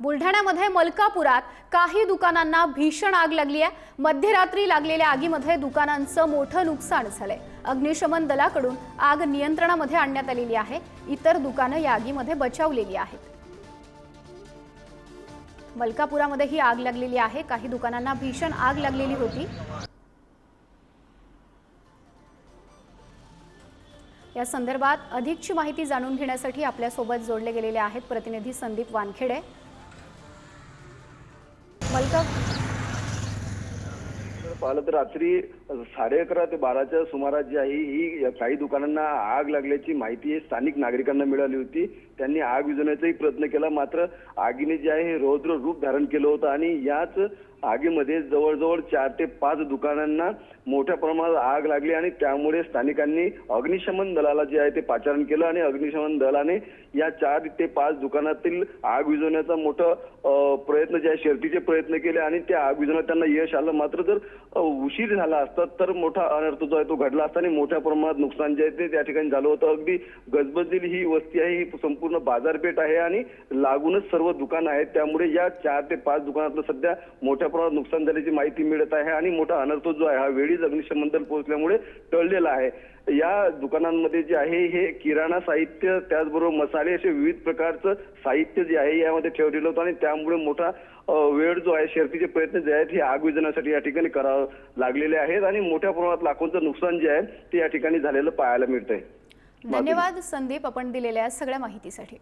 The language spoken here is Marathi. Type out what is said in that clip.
बुलढाण्यामध्ये मलकापुरात काही दुकानांना भीषण आग लागली आहे. मध्यरात्री लागलेल्या आगीमध्ये दुकानांचं मोठं नुकसान झालंय. अग्निशमन दलाकडून आग नियंत्रणामध्ये आणण्यात आलेली आहे. इतर दुकानं या आगीमध्ये बचावलेली आहेत. मलकापुरामध्ये ही आग लागलेली आहे. काही दुकानांना भीषण आग लागलेली होती. या संदर्भात अधिकची माहिती जाणून घेण्यासाठी आपल्यासोबत जोडले गेलेले आहेत प्रतिनिधी संदीप वानखेडे. मलका? पाहिलं तर रात्री साडे अकरा ते बाराच्या सुमारास जी आहे ही काही दुकानांना आग लागल्याची माहिती स्थानिक नागरिकांना मिळाली होती. त्यांनी आग विजवण्याचाही प्रयत्न केला. मात्र आगीने जे आहे हे रौद्र रूप धारण केलं होतं आणि याच आगीमध्ये जवळजवळ चार ते पाच दुकानांना मोठ्या प्रमाणात आग लागली आणि त्यामुळे स्थानिकांनी अग्निशमन दलाला जे आहे ते पाचारण केलं आणि अग्निशमन दलाने या चार ते पाच दुकानातील आग विझवण्याचा मोठा प्रयत्न जे आहे शर्तीचे प्रयत्न केले आणि त्या आग विझवण्यात त्यांना यश आलं. मात्र जर उशीर झाला असता तर मोठा अनर्थ जो आहे तो घडला असता आणि मोठ्या प्रमाणात नुकसान जे आहे ते त्या ठिकाणी झालं होतं. अगदी गजबजलेली ही वस्ती आहे ही संपूर्ण बाजारपेठ आहे आणि लागूनच सर्व दुकानं आहेत. त्यामुळे या चार ते पाच दुकानातलं सध्या मोठ्या प्रमाणात नुकसान झाल्याची माहिती मिळत आहे आणि मोठा अनर्थ जो आहे हा वेळीच अग्निशमन दल पोहोचल्यामुळे टळलेला आहे. या दुकानांमध्ये जे आहे हे किराणा साहित्य त्याचबरोबर मसाले असे विविध प्रकारचं साहित्य जे आहे यामध्ये ठेवलेलं होतं आणि त्यामुळे मोठा वेळ जो आहे शर्तीचे प्रयत्न जे आहेत हे आग विझवण्यासाठी या ठिकाणी करावं लागलेले आहेत आणि मोठ्या प्रमाणात लाखोंचं नुकसान जे आहे ते या ठिकाणी झालेलं पाहायला मिळतंय. धन्यवाद संदीप आपण दिलेल्या सगळ्या माहितीसाठी.